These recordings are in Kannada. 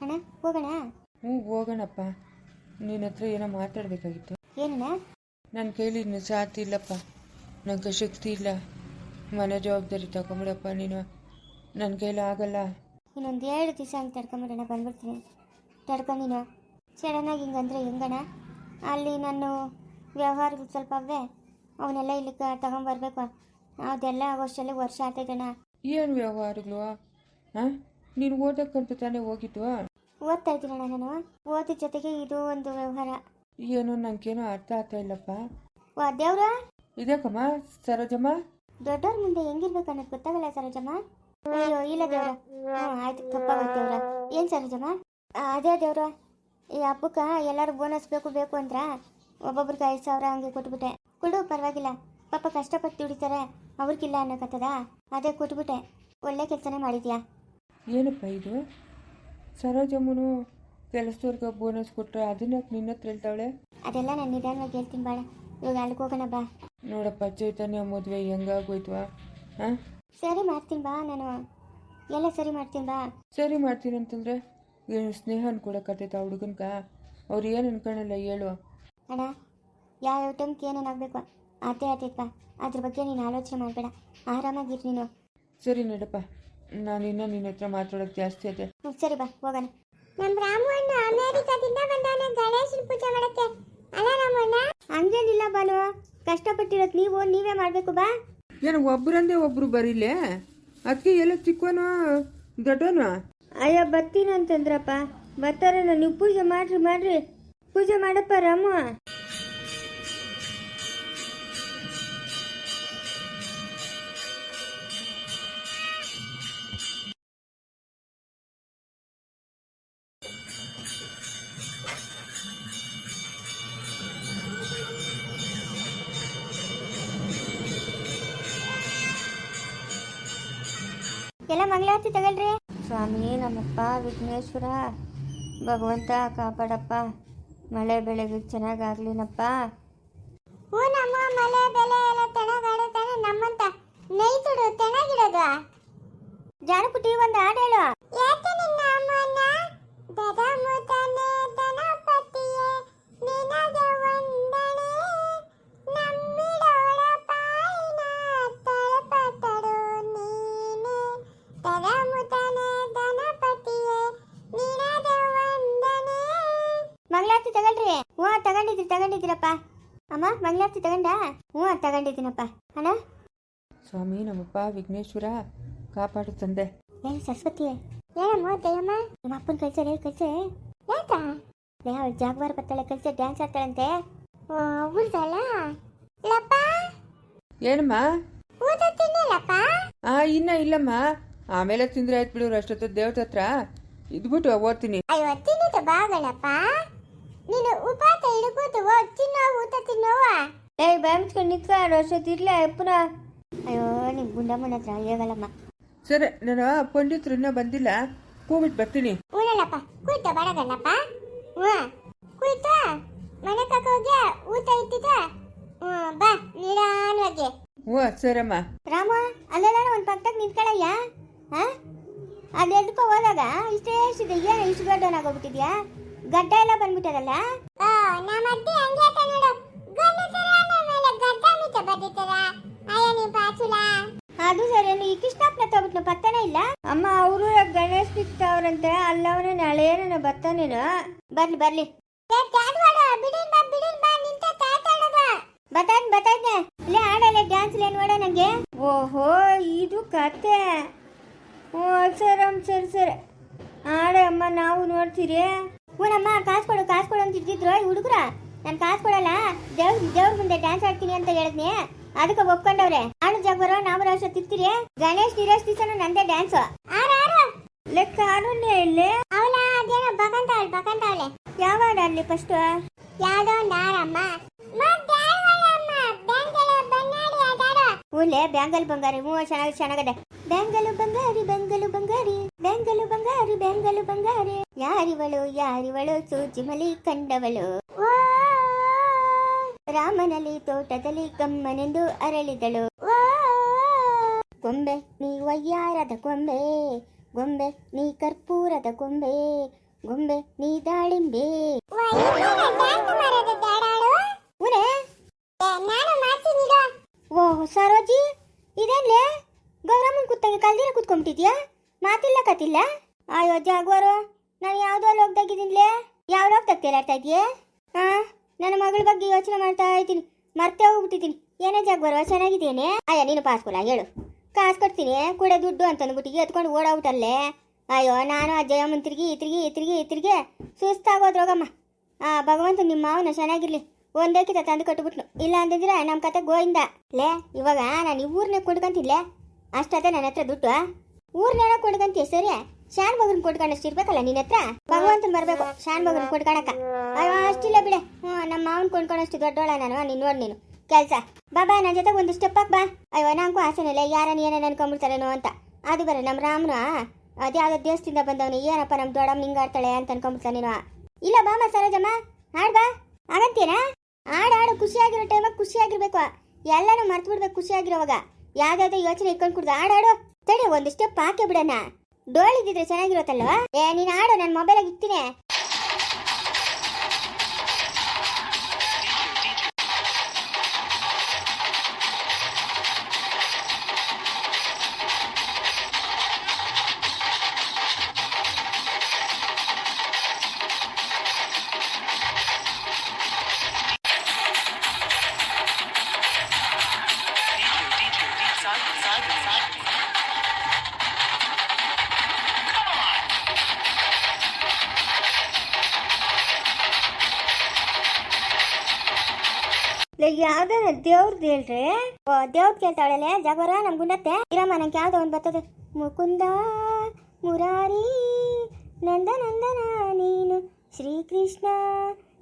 ಅಣ್ಣ ಹೋಗೋಣ? ಹ್ಞೂ ಹೋಗೋಣಪ್ಪ. ನಿನ್ನ ಹತ್ರ ಏನೋ ಮಾತಾಡಬೇಕಾಗಿತ್ತು. ಏನಣ್ಣ? ನನ್ನ ಕೈಯಲ್ಲಿ ಇನ್ನು ಸಾಥ್ ಇಲ್ಲಪ್ಪ. ನನಗೆ ಶಕ್ತಿ ಇಲ್ಲ. ಮನೆ ಜವಾಬ್ದಾರಿ ತಗೊಂಬಿಡಪ್ಪ ನೀನು. ನನ್ನ ಕೈಲಿ ಆಗಲ್ಲ. ಇನ್ನೊಂದು ಎರಡು ದಿವಸ ಹಂಗೆ ತಡ್ಕೊಂಬಿಡೋಣ ಬಂದ್ಬಿಡ್ತೀನಿ. ತಡ್ಕೊ ನೀನು. ಸಡನ್ನಾಗಿ ಹಿಂಗಂದ್ರೆ ಹೆಂಗಣ ಅಲ್ಲಿ ನಾನು ವ್ಯವಹಾರಗಳು ಸ್ವಲ್ಪ ಅವೇ ಅವನ್ನೆಲ್ಲ ಇಲ್ಲಿ ತಗೊಂಬರ್ಬೇಕು. ಅದೆಲ್ಲ ವರ್ಷಲ್ಲೇ ವರ್ಷ ಆಗ್ತೈತಣ್ಣ. ಏನು ವ್ಯವಹಾರಗಳು? ಹಾಂ ನೀನು ಓದಕ್ಕಂತ ತಾನೇ ಹೋಗಿದ್ದು ಓದ್ತಾ ಇದ್ದೀನಣ್ಣ ನಾನು. ಓದಿದ ಜೊತೆಗೆ ಇದು ಒಂದು ವ್ಯವಹಾರ. ಏನು ನನಗೇನೋ ಅರ್ಥ ಆಗ್ತಾ ಇಲ್ಲಪ್ಪ. ವಾ ದೇವ್ರ? ಇದಕ್ಕಮ್ಮ ಸರೋಜಮ್ಮ? ದೊಡ್ಡವ್ರ ಮುಂದೆ ಹೆಂಗಿರ್ಬೇಕು ಅನ್ನೋದು ಗೊತ್ತಾಗಲ್ಲ ಸರೋಜಮ್ಮ? ಅಯ್ಯೋ ಇಲ್ಲ ದೇವ್ರ. ಹ್ಞೂ ಆಯ್ತು ತಪ್ಪ ದೇವ್ರ. ಏನು ಸರೋಜಮ್ಮ? ಆ, ಅದೇ ದೇವ್ರ. ಈ ಹಬ್ಬಕ್ಕೆ ಎಲ್ಲರೂ ಬೋನಸ್ ಬೇಕು ಬೇಕು ಅಂದ್ರ ಒಬ್ಬೊಬ್ರಿಗೆ ಐದು ಸಾವಿರ ಹಂಗೆ ಕೊಟ್ಬಿಟ್ಟೆ. ಕೊಡು ಪರವಾಗಿಲ್ಲ. ಪಾಪ ಕಷ್ಟಪಟ್ಟು ದುಡಿತಾರೆ. ಅವ್ರಿಗಿಲ್ಲ ಅನ್ನೋಕತ್ತದ. ಅದೇ ಕೊಟ್ಬಿಟ್ಟೆ. ಒಳ್ಳೆ ಕೆಲಸನೇ ಮಾಡಿದ್ಯಾ? ಏನಪ್ಪ ಇದು? ಸರೋಜಮ್ಮನು ಕೆಲಸದವ್ರಿಗೆ ಬೋನಸ್ ಕೊಟ್ಟರೆ ಅದನ್ನ ನಿನ್ನ ಹತ್ರ ಹೇಳ್ತಾವಳೆ? ಅದೆಲ್ಲ ನಾನು ನಿಧಾನವಾಗಿ ಹೇಳ್ತೀನಿ ಬಾಳ. ಇವಾಗ ಅಲ್ಲಿಗೆ ಹೋಗೋಣ ಬಾ. ನೋಡಪ್ಪ ಚೈತನ್ಯ ಮದುವೆ ಹೆಂಗಾಗೋಯ್ತು ಹಾಂ? ಸರಿ ಮಾಡ್ತೀನಿ ಬಾ ನಾನು. ಎಲ್ಲ ಸರಿ ಮಾಡ್ತೀನಿ ಬಾ. ಸರಿ ಮಾಡ್ತೀನಿ ಅಂತಂದ್ರೆ ಏನು ಸ್ನೇಹ ಕೊಡಕತ್ತೈತ ಆ ಹುಡುಗನ್ಕ ಅವ್ರು ಏನು ಅನ್ಕೊಳಲ್ಲ ಹೇಳು. ಅಣ್ಣ ಯಾವ ಟೈಮ್ಗೆ ಏನೇನಾಗಬೇಕು ಅದೇ ಅದೇಪ್ಪ ಅದ್ರ ಬಗ್ಗೆ ನೀನು ಆಲೋಚನೆ ಮಾಡಬೇಡ. ಆರಾಮಾಗಿರು ನೀನು. ಸರಿ ನಡಪ್ಪ. ನಾನು ಇನ್ನೂ ನಿನ್ನ ಹತ್ರ ಮಾತಾಡೋದು ಜಾಸ್ತಿ ಅದೇ ಸರಿ ಬಾ ಹೋಗೋಣ. ನಮ್ಮ ರಾಮಣ್ಣ ಅಮೇರಿಕಾದಿಂದ ಬಂದವನ ಗಣೇಶನ ಪೂಜೆ ಮಾಡಕ್ಕೆ. ಅಲ್ಲ ರಾಮಣ್ಣ ಹಂಗೇನಿಲ್ಲ ಬಾಲು. ಕಷ್ಟಪಟ್ಟಿರೋದು ನೀವು ನೀವೇ ಮಾಡಬೇಕು ಬಾ. ಏನು ಒಬ್ಬರಂದೇ ಒಬ್ಬರು ಬರೀಲೆ? ಅದಕ್ಕೆ ಎಲ್ಲ ಚಿಕ್ಕವನು ದೊಡ್ಡವನು? ಅಯ್ಯೋ ಬರ್ತೀನಿ ಅಂತಂದ್ರಪ್ಪ. ಬರ್ತಾರಲ್ಲ ನೀವು ಪೂಜೆ ಮಾಡ್ರಿ ಮಾಡ್ರಿ. ಪೂಜೆ ಮಾಡಪ್ಪ ರಾಮು. ಮಂಗಳಾರತಿ ತಗೊಳ್ರಿ. ಸ್ವಾಮಿ ನಮ್ಮಪ್ಪ ವಿಘ್ನೇಶ್ವರ ಭಗವಂತ ಕಾಪಾಡಪ್ಪ. ಮಳೆ ಬೆಳೆಗೆ ಚೆನ್ನಾಗಾಗ್ಲಿನಪ್ಪ. ಹ್ಞೂ ನಮ್ಮ ಮಳೆ ಬೆಳೆ ಎಲ್ಲ ಚೆನ್ನಾಗಾಡತಾನೆ ನಮ್ಮಂತ. ನೈತುಡು ಚೆನ್ನಾಗಿಡೋದು ಜಾನಪುಟಿ ಒಂದು ಹಾಡು ಹೇಳು. ಯಾಕೆ ನಿನ್ನ ಅಮ್ಮನ ದದ ಮುತನೆ ಹ್ಞೂ ಅಣ್ಣ? ಸ್ವಾಮಿ ನಮ್ಮಪ್ಪ ವಿಘ್ನೇಶ್ವರ ಕಾಪಾಡು ತಂದೆ. ಏ ಸರಸ್ವತಿ. ಏನಮ್ಮ ದಯಮ್ಮ ನಿಮ್ಮ ಅಪ್ಪನ ಕಳ್ಸರೆ ಕಳ್ಸೆ. ಯಾಕ? ಅವಳು ಜಾಗ್ವಾರ ಬರ್ತಾಳೆ ಕಳ್ಸೆ ಡ್ಯಾನ್ಸ್ ಆಡ್ತಾಳಂತೆ. ಉಳ್ದಲ್ಲ ಲಪ್ಪ? ಏನಮ್ಮ? ಊಟ ತಿನ್ನಿಲ್ಲಪ್ಪ? ಆ ಇನ್ನ ಇಲ್ಲಮ್ಮ. ಆಮೇಲೆ ತಿಂದ್ರೆ ಆಯ್ತು ಬಿಡು ಅಷ್ಟೊತ್ತು ದೇವ್ರ ಹತ್ರ. ಇದ್ಬಿಟ್ಟು ಓದ್ತೀನಿ. ಅಯ್ಯೋ ತಿನ್ನಿದ್ದು ಬಾಗಳಪ್ಪ ನೀನು ಉಪಾತ ಹಿಡ್ಕೋತು ತಿನ್ನೋ ಊಟ ತಿನ್ನೋವ? ಏಯ್ ಬ್ಯಾಮ್ಸ್ಕೊಂಡು ನಿಂತ್ಕ ಅಷ್ಟೊತ್ತು ಇರ್ಲ ಪುನಃ ಅಯ್ಯೋ ನಿಮ್ಮ ಗುಂಡಮ್ಮನ ಹತ್ರ ಹೇಗಲ್ಲಮ್ಮ ಸರಿ ನಾನು ಪಂಡಿತರು ಇನ್ನೂ ಬಂದಿಲ್ಲ. ಕೂಬಿಟ್ಟು ಬರ್ತೀನಿ. ಊರಲ್ಲಪ್ಪ ಕುಯ್ತ ಬಡಗಣ್ಣಪ್ಪ ಹ್ಞೂ ಕುಯ್ತ ಮನೆ ಕಕ್ಕ ಹೋಗ್ಯಾ ಊಟ ಇಟ್ಟಿದ್ದ. ಹ್ಞೂ ಬಾ ನಿಧಾನವಾಗಿ ಹ್ಞೂ ಸರಮ್ಮ ರಾಮ ಅಲ್ಲೆಲ್ಲ ಒಂದು ಪಕ್ಕದಾಗ ನಿಂತ್ಕೊಳ್ಳಯ್ಯ? ಹಾ? ಅಲ್ಲಿ ಎದ್ಕೋ ಹೋದಾಗ ಇಷ್ಟೇ ಇಷ್ಟಿದೆ ಏನು ಇಷ್ಟು ದೊಡ್ಡವನಾಗೋಗ್ಬಿಟ್ಟಿದ್ಯಾ ಗಡ್ಡ ಎಲ್ಲ ಬಂದ್ಬಿಟ್ಟದಲ್ಲ? ನಮ್ಮ ಅಜ್ಜಿ ಹಂಗೆ ನೋಡು ಗಂಡಸರ ಮೇಲೆ ಗಡ್ಡ ಮಿತ ಬಂದಿತ್ತದ ಅಯ್ಯ ನೀ ಪಾಚುಲ ಅದು ಸರಿ ಈ ಕೃಷ್ಣಪ್ಪನ ತಗೊಬಿಟ್ನ ಬರ್ತಾನೆ ಇಲ್ಲ? ಅಮ್ಮ ಅವರು ಗಣೇಶ್ ಸಿಗ್ತಾವ್ರಂತೆ ಅಲ್ಲವನೇ ನಾಳೆ ಏನನ ಬರ್ತಾನೇನು ಬರ್ಲಿ ಬರ್ಲಿ. ಬತಾನ್ ಬತಾನೆ ಇಲ್ಲೇ ಆಡಲ್ಲ ಡ್ಯಾನ್ಸ್ ಏನ್ ನೋಡ ನಂಗೆ. ಓಹೋ ಇದು ಕತೆ. ಓ ಸರಮ್ ಸರಿ ಸರಿ ಆಡೆ ಅಮ್ಮ ನಾವು ನೋಡ್ತೀರಿ. ಹ್ಞೂನಮ್ಮ ಕಾಸು ಕೊಡು ಕಾಸು ಕೊಡು ಅಂತ ಇದ್ದಿದ್ರು ಈ ಹುಡುಗ್ರ. ನಾನು ಕಾಸು ಕೊಡಲ್ಲ. ದೇವ್ರ ದೇವ್ರ ಮುಂದೆ ಡ್ಯಾನ್ಸ್ ಆಡ್ತೀನಿ ಅಂತ ಹೇಳಿದ್ನಿ. ಅದಕ್ಕೆ ಒಪ್ಕೊಂಡವ್ರೆ. ನಾನು ಜಾಗ್ಬರ ನಾವು ರಾಶ ತಿರ್ತೀರಿ ಗಣೇಶ್ ನಿರೇಶ್ ದಿವಸನು ನಂದೇ ಡ್ಯಾನ್ಸ್ ಲೆಕ್ಕ ಆಡೋಣ ಇಲ್ಲಿ. ಅವಳ ಅದೇನೋ ಬಕಂತಾವಳೆ ಬಕಂತಾವಳೆ ಯಾವ ಹಾಡು ಆಡ್ಲಿ ಫಸ್ಟ್ ಯಾವ್ದೋ ಒಂದು ಆರಮ್ಮ ಹೂಲೆ ಬ್ಯಾಂಗಲ್ ಬಂಗಾರಿ. ಹ್ಞೂ ಚೆನ್ನಾಗಿ ಚೆನ್ನಾಗದೆ. ಬ್ಯಾಂಗಲು ಬಂಗಾರಿ ಬೆಂಗಲು ಬಂಗಾರಿ. ಬೆಂಗಲು ಬಂಗಾರಿ ಬೆಂಗಲು ಬಂಗಾರಿ. ಯಾರಿವಳು ಯಾರಿವಳು? ಸೂಜಿ ಮಲಿ ಕಂಡವಳು. ರಾಮನಲ್ಲಿ ತೋಟದಲ್ಲಿ ಕಮ್ಮನೆಂದು ಅರಳಿದಳು. ಗೊಂಬೆ, ನೀ ವಯ್ಯಾರದ ಗೊಂಬೆ ಗೊಂಬೆ, ನೀ ಕರ್ಪೂರದ ಗೊಂಬೆ ಗೊಂಬೆ, ನೀ ದಾಳಿಂಬೆ. ಓಹ್ ಸರೋಜಿ ಇದೇನ್ಲೇ ಗೌರಮ್ಮನ ಕುತ್ತಂಗೆ ಕಲ್ದಿರ ಕುತ್ಕೊಂಬಿಟ್ಟಿದ್ಯಾ? ಮಾತಿಲ್ಲ ಕತಿಲ್ಲ? ಅಯ್ಯೋ, ಜಾಗ್ವಾರು, ನಾನು ಯಾವುದೋ ಲೋಕದಾಗಿದ್ದೀನಿಲೇ ಯಾವ ಲೋಕದಾಗ ತೇಲಾಡ್ತಾ ಇದೆಯೇ? ಹಾ ನನ್ನ ಮಗಳ ಬಗ್ಗೆ ಯೋಚನೆ ಮಾಡ್ತಾ ಇದ್ದೀನಿ. ಮರ್ತೆ ಹೋಗ್ಬಿಟ್ಟಿದ್ದೀನಿ. ಏನೇ ಜಾಗ ಬರುವ ಚೆನ್ನಾಗಿದ್ದೇನೆ? ಅಯ್ಯ, ನೀನು ಪಾಸ್ ಕೊಡ ಹೇಳು. ಕಾಸು ಕೊಡ್ತೀನಿ. ಕೂಡ ದುಡ್ಡು ಅಂತ ಅಂದ್ಬಿಟ್ಟು ಎತ್ಕೊಂಡು ಓಡಾಗ್ಬಿಟ್ಟಲ್ಲೇ ಅಯ್ಯೋ, ನಾನು ಅಜ್ಜಯ್ಯಮ್ಮನ ತಿರುಗಿ ತಿರುಗಿ ತಿರುಗಿ ತಿರುಗಿ ಸುಸ್ತಾಗೋದ್ರೋಗಮ್ಮ ಆ, ಭಗವಂತ ನಿಮ್ಮ ಮಾವನ ಚೆನ್ನಾಗಿರ್ಲಿ. ಒಂದೇ ಕಿತ ತಂದು ಕಟ್ಬಿಟ್ನು. ಇಲ್ಲ ಅಂದಿದ್ರೆ ನಮ್ಮ ಕತೆ ಗೋಯಿಂದ ಲೇ, ಇವಾಗ ನಾನು ಈ ಊರ್ನೇ ಕುಡ್ಕಂತಿಲ್ಲೇ ಅಷ್ಟೇ ನನ್ನ ಹತ್ರ ದುಡ್ಡು ಊರ್ನೇನ ಕೊಡ್ಕಂತೀಯ ಸರಿ ಶಾನ್ ಮಗನ್ ಕೊಟ್ಕೊಂಡಷ್ಟು ಇರ್ಬೇಕಲ್ಲ ನಿನ್ನ ಹತ್ರ? ಭಗವಂತನ್ ಬರ್ಬೇಕು, ಶಾನ್ ಮಗನ್ ಕೊಡ್ಕೊಳಕ ಅಯ್ಯೋ, ಅಷ್ಟಿಲ್ಲ ಬಿಡೆ. ಹ್ಞೂ ನಮ್ಮ ಮಾವನ್ ಕೊಂಡ್ಕೊಂಡಷ್ಟು ದೊಡ್ಡೋಳ ನಾನು, ನೀನು ನೀನು. ಕೆಲ್ಸ. ಬಾಬಾ ನನ್ನ ಜೊತೆ ಒಂದು ಸ್ಟೆಪ್ ಬಾ. ಅಯ್ಯೋ, ನಂಗೂ ಆಸೆನಿಲ್ಲ ಯಾರನ್ನ ಏನೇನು ಅನ್ಕೊಂಡ್ಬಿಡ್ತಾರೇನೋ ಅಂತ. ಅದು ಬರ ನಮ್ಮ ರಾಮನು ಅದ್ಯಾವುದೋ ದೇಶದಿಂದ ಬಂದವನು ಏನಪ್ಪ ನಮ್ಮ ದೊಡ್ಡಮ್ಮ ಹಿಂಗಾಡ್ತಾಳೆ ಅಂತ ಅನ್ಕೊಂಡ್ಬಿಡ್ತಾನೆ ನೀನು ಇಲ್ಲ ಬಾಮ ಸರೋಜಮ್ಮ. ಹಾಡ್ ಬಾ. ಆಗಂತೀರಾ? ಆಡ ಹಾಡು ಖುಷಿಯಾಗಿರೋ ಟೈಮಾಗ ಖುಷಿಯಾಗಿರ್ಬೇಕು. ಎಲ್ಲನೂ ಮರ್ತು ಬಿಡ್ಬೇಕು ಖುಷಿಯಾಗಿರೋವಾಗ. ಯಾವ್ದಾದ್ರು ಯೋಚನೆ ಇಟ್ಕೊಂಡು ಕುಡ್ದು ಆಡಾಡು ತಡಿ ಒಂದಿಷ್ಟು ಪಾಕೆ ಬಿಡೋಣ ಡೋಳಿದ್ರೆ ಚೆನ್ನಾಗಿರುತ್ತಲ್ವಾ? ಏ ನೀನು ಆಡು ನನ್ನ ಮೊಬೈಲಾಗಿ ಇಕ್ತೀನಿ ಯಾವ್ದಾರ ದೇವ್ರದ್ದು ಹೇಳ್ರಿ. ದೇವ್ರ ಕೇಳ್ತಾಳೆ ಜಗವರ, ನಮ್ ಗುಂಡತ್ತೆ? ಇರಮ್ಮ, ನಂಗೆ ಯಾವ್ದೋ ಒಂದು ಬರ್ತದೆ. ಮುಕುಂದ, ಮುರಾರಿ, ನಂದ, ನಂದನ ನೀನು. ಶ್ರೀಕೃಷ್ಣ,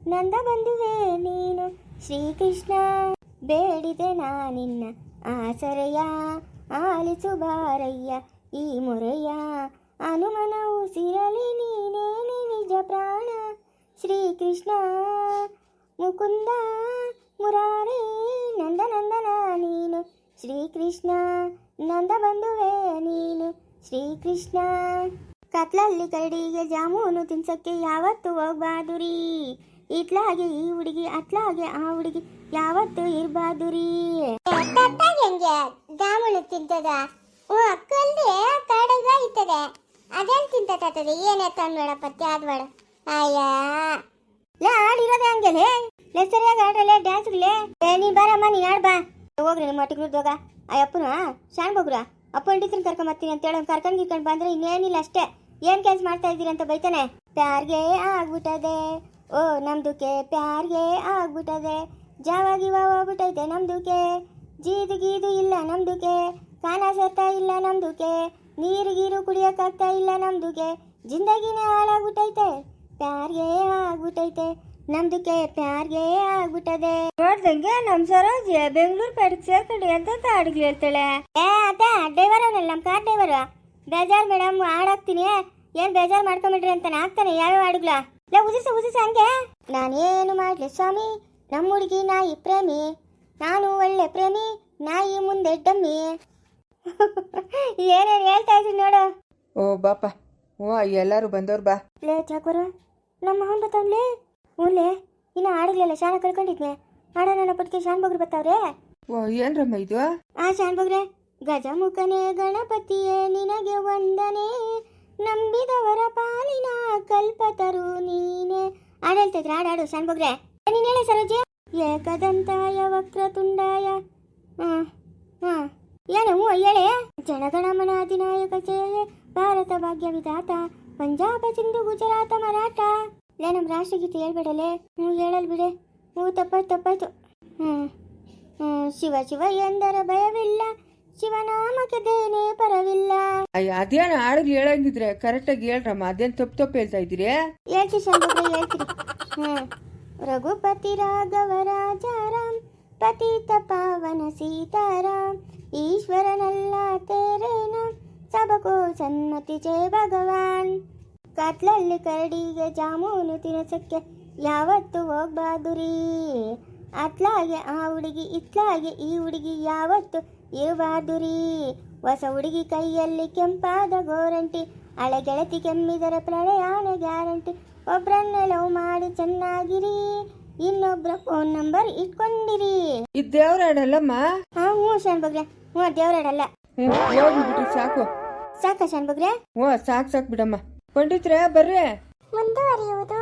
ನಂದ ಬಂಧುವೆ ನೀನು. ಶ್ರೀಕೃಷ್ಣ, ಬೇಡಿದೆ ನಾ ನಿನ್ನ ಆಸರೆಯ. ಆಲಿಸು ಬಾರಯ್ಯ ಈ ಮೊರೆಯ. ಅನುಮನವು ಸಿರಲಿ ನೀನೇನೆ ನಿಜ ಪ್ರಾಣ. ಶ್ರೀಕೃಷ್ಣ, ಮುಕುಂದ ಮುರಾರಿ, ನಂದ ನಂದನ ನೀನು. ಶ್ರೀಕೃಷ್ಣ, ನಂದ ಬಂಧುವೆ ನೀನು. ಶ್ರೀಕೃಷ್ಣ, ಕತ್ಲಲ್ಲಿ ಕರಡಿಗೆ ಜಾಮೂನು ತಿನ್ಸಕ್ಕೆ ಯಾವತ್ತು ಹೋಗ್ಬಾರ್ದು ರೀ ಇತ್ಲಾಗೆ ಈ ಹುಡುಗಿ, ಅತ್ಲಾಗೆ ಆ ಹುಡುಗಿ, ಯಾವತ್ತು ಇರ್ಬಾರ್ದು ರೀ ಹೆಂಗೆ ಜಾಮೂನು ತಿಂತದ? ಓ ಅಕ್ಕಲ್ದೆ ಕರಡಿಗ ಇರ್ತದೆ ಅದೇನ್ ತಿಂತದ ಏನೇ ತಂದ್ಬೇಡ ಪತ್ತೆ ಆದ್ಬೇಡ ಅಯ್ಯ. ಲೇ ಆಡಿರೋದೆ ಹಂಗೆಲೆ ಲೇ. ಸರಿಯಾಗಿ ಆಡ್ರಲೆ ಡ್ಯಾನ್ಸ್ಗ್ಲೆ ಏ ನೀ ಬಾರಮ್ಮ ನೀ ಆಡ್ ಬಾ. ಹೋಗ್ರಿ ನಿಮ್ಮ ಒಟ್ಟಿಗೆ ಹೋಗ. ಆ ಅಪ್ಪನ, ಶಾನ್ ಹೋಗ್ರ ಅಪ್ಪ ಹೊಂಟಿದ್ದೀನಿ ಕರ್ಕೊಂಬರ್ತೀನಿ ಅಂತ ಹೇಳಿ. ಕರ್ಕೊಂಡು ಗಿರ್ಕೊಂಡು ಬಂದ್ರೆ ಇನ್ನೇನಿಲ್ಲ ಅಷ್ಟೇ. ಏನ್ ಕೆಲ್ಸ ಮಾಡ್ತಾ ಇದ್ದೀರಿ ಅಂತ ಬೈತಾನೆ. ಪ್ಯಾರ್ಗೆ ಆಗ್ಬಿಟ್ಟದೆ. ಓ ನಮ್ದುಕೆ ಪ್ಯಾರ್ಗೆ ಆಗ್ಬಿಟ್ಟದೆ. ಜಾವಾಗಿ ಹೋಗ್ಬಿಟ್ಟೈತೆ ನಮ್ದುಕೆ ಜೀದು ಗೀದು ಇಲ್ಲ ನಮ್ದುಕೆ ಕಾನ ಸೇರ್ತಾ ಇಲ್ಲ ನಮ್ದುಕೆ ನೀರು ಗೀರು ಕುಡಿಯಕ್ಕಾಗ್ತಾ ಇಲ್ಲ ನಮ್ದುಕೆ ಜಿಂದಗಿನೇ ಹಾಳಾಗ್ಬಿಟ್ಟೈತೆ. ಪ್ಯಾರ್ಗೆ ಆಗ್ಬಿಟ್ಟೈತೆ ನಮ್ದಕ್ಕೆ ಪ್ಯಾರ್ಗೆ ಆಗ್ಬಿಟ್ಟದೆ ನೋಡ್ದಂಗೆ ನಮ್ ಸರೋಜಿ ಬೆಂಗಳೂರು ಪೇಟೆಗೆ ಸೇರ್ಕೊಂಡು ಎಂತ ಹಾಡಿಗೆ ಹೇಳ್ತಾಳೆ. ಏ ಅದ ಡ್ರೈವರ್ ಅವನಲ್ಲ ನಮ್ ಕಾರ್ ಡ್ರೈವರ್ ಬೇಜಾರ್ ಮೇಡಮ್ ಹಾಡಾಕ್ತೀನಿ ಏನ್ ಬೇಜಾರ್ ಮಾಡ್ಕೊಂಬಿಟ್ರಿ ಅಂತ ಹಾಕ್ತಾನೆ ಯಾವ್ಯಾವ ಹಾಡುಗಳ? ಲೇ ಉದಿಸ ಉದಿಸ ಹಂಗೆ. ನಾನೇನು ಮಾಡ್ಲಿ ಸ್ವಾಮಿ? ನಮ್ಮ ಹುಡುಗಿ ನಾಯಿ ಪ್ರೇಮಿ. ನಾನು ಒಳ್ಳೆ ಪ್ರೇಮಿ ನಾಯಿ ಮುಂದೆ ಡಮ್ಮಿ. ಏನೇನು ಹೇಳ್ತಾ ಇದ್ದೀನಿ ನೋಡು. ಓ ಬಾಪ. ಓ ಎಲ್ಲರೂ ಬಂದವ್ರು ಬಾ. ಲೇ ಚಾಕೋರ ನಮ್ಮ ಮಾವನ್ ಬತ್ತಾವ್ಲೇ ಹ್ಞೂಲೇ ಇನ್ನು ಆಡಿರ್ಲಿಲ್ಲ ಶಾನ ಕಳ್ಕೊಂಡಿದ್ನೆ ಆಡ ನನ್ನ ಪಟ್ಟಿಗೆ ಶಾನ್ ಬಗ್ರು ಬತ್ತಾವ್ರೆ? ಓ ಏನ್ರಮ್ಮ ಇದು? ಆ ಶಾನ್ ಬಗ್ರೆ ಗಜಮುಖನೇ ಗಣಪತಿಯೇ ನಿನಗೆ ವಂದನೆ. ನಂಬಿದವರ ಪಾಲಿನ ಕಲ್ಪತರು ನೀನೆ. ಹಾಡು ಆಡಾಡು ಶಾನ್ ಬಗ್ರೆ. ನೀನ್ ಹೇಳಿ ಸರೋಜ. ಏಕದಂತಾಯ ವಕ್ರತುಂಡಾಯ ಹಾಂ ಹಾಂ ಏನು ಹ್ಞೂ ಹೇಳಿ. ಜನಗಣಮನ ಅಧಿನಾಯಕ ಜಯ. ಭಾರತ ಭಾಗ್ಯ ವಿಧಾತ. ಪಂಜಾಬ ಸಿಂಧು ಗುಜರಾತ ಮರಾಠ. ಲೇ ನಮ್ಮ ರಾಷ್ಟ್ರಗೀತೆ ಹೇಳ್ಬೇಡಲೇ. ಹ್ಞೂ ಹೇಳಲ್ ಬಿಡೆ. ಹ್ಞೂ ತಪ್ಪಾಯ್ತು ತಪ್ಪಾಯ್ತು ಹ್ಞೂ ಹ್ಞೂ ಶಿವ ಶಿವ ಎಂದರ ಭಯವಿಲ್ಲ. ಶಿವನಾಮಕ್ಕೆ ದೇನೇ ಪರವಿಲ್ಲ. ಅಯ್ಯ ಅದೇನು ಹಾಡುಗಳು ಹೇಳಂಗಿದ್ರೆ ಕರೆಕ್ಟಾಗಿ ಹೇಳ್ರಮ್ಮ ಅದೇನು ತಪ್ಪು ತಪ್ಪು ಹೇಳ್ತಾ ಇದ್ದೀರಿ? ಹೇಳ್ತಿ ಶಾಂತಗ್ರೆ ಹೇಳ್ತೀರಿ. ಹ್ಞೂ ರಘುಪತಿ ರಾಘವ ರಾಜಾರಾಮ್ ಪತಿತ ಪಾವನ ಸೀತಾರಾಮ್ ಈಶ್ವರ ಸಬಕೋ ಸನ್ಮತಿ ಜಯ ಭಗವಾನ್. ಕತ್ಲಲ್ಲಿ ಕರಡಿಗೆ ಜಾಮೂನು ತಿನಸಕ್ಕೆ ಯಾವತ್ತು ಹೋಗ್ಬಾದುರಿ? ಅತ್ಲಾಗೆ ಆ ಹುಡುಗಿ ಇತ್ಲಾಗೆ ಈ ಹುಡುಗಿ ಯಾವತ್ತು ಇರಬಾದುರಿ? ಹೊಸ ಹುಡುಗಿ ಕೈಯಲ್ಲಿ ಕೆಂಪಾದ ಗೋರಂಟಿ ಹಳೆ ಗೆಳತಿ ಕೆಮ್ಮಿದರ ಪ್ರಳಯಾನ ಗ್ಯಾರಂಟಿ. ಒಬ್ರನ್ನೆ ಲವ್ ಮಾಡಿ ಚೆನ್ನಾಗಿರಿ ಇನ್ನೊಬ್ರ ಫೋನ್ ನಂಬರ್ ಇಟ್ಕೊಂಡಿರಿ. ಇದು ಹಾ ಹ್ಞೂ ಹ್ಞೂ ದೇವ್ರಾಡಲ್ಲ ಹ್ಞೂ ಹೋಗ್ಬಿಟ್ರಿ ಸಾಕು. ಸಾಕ ಶಾನ್ಬಗ್ರೆ ಓ ಸಾಕ್ ಸಾಕ್ ಬಿಡಮ್ಮ. ಪಂಡಿತ್ರೆ ಬರ್ರಿ. ಮುಂದುವರಿಯುವುದು